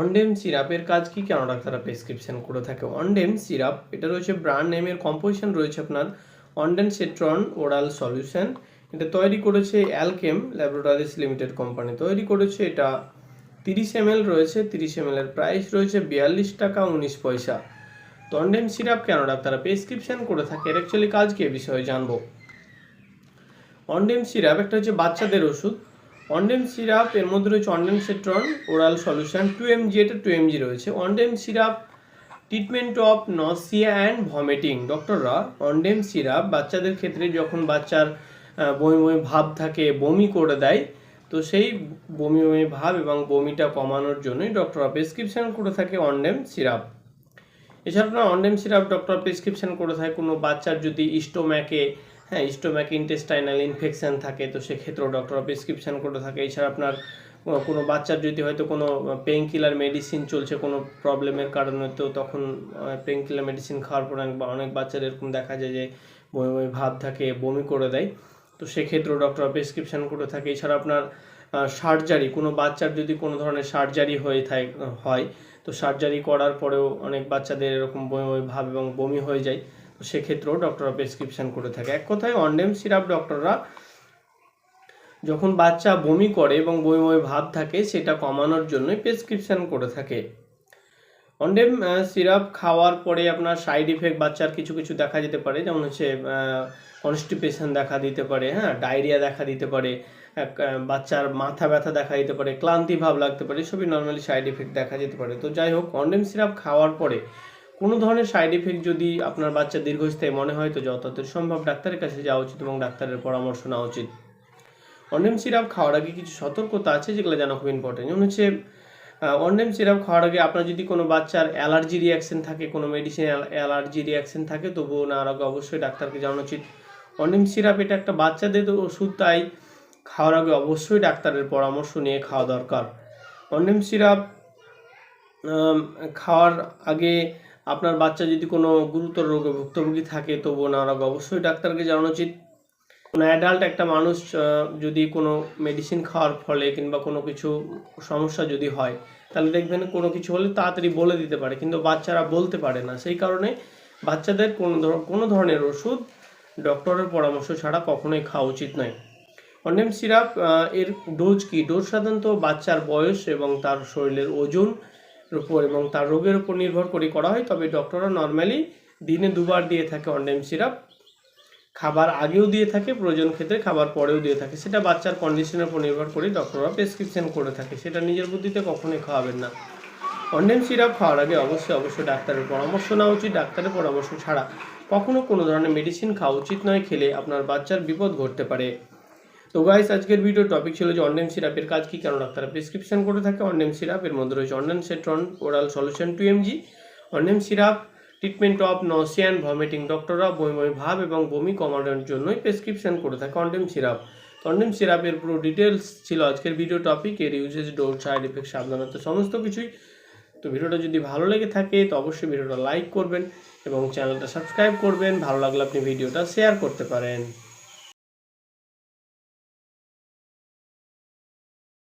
অনডেম সিরাপের কাজ কি কেন ডাক্তাররা প্রেসক্রিপশন করে থাকে? অনডেম সিরাপ, এটা রয়েছে ব্র্যান্ড নেমের কম্পোজিশন রয়েছে আপনার অনডেন সেট্রন ওরাল সলিউশন। এটা তৈরি করেছে অ্যালকেম ল্যাবরেটরিজ লিমিটেড কোম্পানি। তৈরি করেছে এটা তিরিশ এম রয়েছে, তিরিশ এম এর প্রাইস রয়েছে বিয়াল্লিশ টাকা উনিশ পয়সা। তো অনডেম সিরাপ কেন ডাক্তাররা প্রেসক্রিপশন করে থাকে? এর অ্যাকচুয়ালি কাজ কি এ বিষয়ে জানব। অনডেম সিরাপ একটা হচ্ছে বাচ্চাদের ওষুধ। অনডেম সিরাপ, এর মধ্যে রয়েছে ondansetron, oral solution, two mg এটা টু এমজি রয়েছে। Ondem syrup treatment of nausea and vomiting ডক্টররা Ondem syrup বাচ্চাদের ক্ষেত্রে যখন বাচ্চার বমি বমি ভাব থাকে, বমি করে দেয়, তো সেই বমি বমি ভাব এবং বমিটা কমানোর জন্যই ডক্টররা প্রেসক্রিপশন করে থাকে অনডেম সিরাপ। এছাড়া অনডেম সিরাপ ডক্টর প্রেসক্রিপশন করে থাকে কোনো বাচ্চার যদি স্টোম্যাকে হ্যাঁ স্টোম্যাকে ইন্টেস্টাইনাল ইনফেকশান থাকে, তো সেক্ষেত্রেও ডক্টর প্রেসক্রিপশন করে থাকে। এছাড়া আপনার কোনো বাচ্চার যদি হয়তো কোনো পেইন কিলার মেডিসিন চলছে কোনো প্রবলেমের কারণে, তো তখন পেইন কিলার মেডিসিন খাওয়ার পর অনেক- বা, অনেক বাচ্চার এরকম দেখা যায় যে, বমি বমি ভাব থাকে, বমি করে দেয়। তো সেক্ষেত্রেও ডক্টর প্রেসক্রিপশন করে থাকে। এছাড়া আপনার সার্জারি কোনো বাচ্চার যদি কোনো ধরনের সার্জারি হয়ে থাকে, হয়, তো সার্জারি করার পরেও অনেক বাচ্চাদের এরকম বমি বমি ভাব এবং বমি হয়ে যায়। সেক্ষেত্রেও ডক্টররা প্রেসক্রিপশন করে থাকে। এক কথায় অনডেম সিরাপ ডক্টররা যখন বাচ্চা বমি করে এবং বমি বমি ভাব থাকে, সেটা কমানোর জন্যই প্রেসক্রিপশন করে থাকে। অনডেম সিরাপ খাওয়ার পরে আপনার সাইড ইফেক্ট বাচ্চার কিছু কিছু দেখা যেতে পারে, যেমন হচ্ছে কনস্টিপেশন দেখা দিতে পারে হ্যাঁ ডায়রিয়া দেখা দিতে পারে বাচ্চার মাথা ব্যথা দেখা দিতে পারে, ক্লান্তি ভাব লাগতে পারে সবই নর্মালি সাইড ইফেক্ট দেখা যেতে পারে। তো যাই হোক অনডেম সিরাপ খাওয়ার পরে কোনো ধরনের সাইড এফেক্ট যদি আপনার বাচ্চা দীর্ঘস্থায়ী মনে হয়, তো যত সম্ভব ডাক্তারের কাছে যাওয়া উচিত এবং ডাক্তারের পরামর্শ নেওয়া উচিত। অন্ডেম সিরাপ খাওয়ার আগে কিছু সতর্কতা আছে যেগুলো জানা খুব ইম্পর্টেন্ট যেমন হচ্ছে অন্ডেম সিরাপ খাওয়ার আগে আপনার যদি কোনো বাচ্চার অ্যালার্জি রিয়াকশন থাকে, কোনো মেডিসিন অ্যালার্জি রিয়াকশন থাকে, তবুও না আগে অবশ্যই ডাক্তারকে জানানো উচিত। অন্ডেম সিরাপ এটা একটা বাচ্চাদের ওষুধ, তাই খাওয়ার আগে অবশ্যই ডাক্তারের পরামর্শ নিয়ে খাওয়া দরকার। অন্ডেম সিরাপ খাওয়ার আগে আপনার বাচ্চা যদি কোনো গুরুতর রোগে ভুক্তভোগী থাকে, তবুও না আগে অবশ্যই ডাক্তারকে জানানো উচিত। কোনো অ্যাডাল্ট একটা মানুষ যদি কোনো মেডিসিন খাওয়ার ফলে কিংবা কোনো কিছু সমস্যা যদি হয়, তাহলে দেখবেন কোনো কিছু হলে তাড়াতাড়ি বলে দিতে পারে, কিন্তু বাচ্চারা বলতে পারে না। সেই কারণে বাচ্চাদের কোনো ধর- কোনো ধরনের ওষুধ ডক্টরের পরামর্শ ছাড়া কখনোই খাওয়া উচিত নয়। অন্ডেম সিরাপ এর ডোজ কি? ডোজ সাধারণত বাচ্চার বয়স এবং তার শরীরের ওজন উপর এবং তার রোগের উপর নির্ভর করে করা হয়। তবে ডক্টররা নর্মালি দিনে দুবার দিয়ে থাকে অন্ডেম সিরাপ খাবার আগেও দিয়ে থাকে, প্রয়োজন ক্ষেত্রে খাবার পরেও দিয়ে থাকে। সেটা বাচ্চার কন্ডিশনের উপর নির্ভর করে ডক্টররা প্রেসক্রিপশন করে থাকে। সেটা নিজের বুদ্ধিতে কখনোই খাওয়াবেন না। অন্ডেম সিরাপ খাওয়ার আগে অবশ্যই অবশ্যই ডাক্তারের পরামর্শ নেওয়া উচিত। ডাক্তারের পরামর্শ ছাড়া কখনো কোনো ধরনের মেডিসিন খাওয়া উচিত নয়। খেলে আপনার বাচ্চার বিপদ ঘটতে পারে। তো গাইস আজকের ভিডিও টপিক ছিল যে অন্ডেম সিরাপের কাজ কি? কেন ডাক্তাররা প্রেসক্রিপশন করে থাকে অন্ডেম সিরাপ। এর মধ্যে রয়েছে ondansetron oral solution two mg Ondem syrup treatment of nausea and vomiting ডক্টররা বমি বমি ভাব এবং বমি কমানোর জন্যই প্রেসক্রিপশন করে থাকে অন্ডেম সিরাপ। অন্ডেম সিরাপের পুরো ডিটেলস ছিল আজকের ভিডিও টপিক এর ইউজেস ডোজ সাইড এফেক্ট সাবধানতা সমস্ত কিছুই। তো ভিডিওটা যদি ভালো লেগে থাকে, তো অবশ্যই ভিডিওটা লাইক করবেন এবং চ্যানেলটা সাবস্ক্রাইব করবেন। ভালো লাগলে আপনি ভিডিওটা শেয়ার করতে পারেন।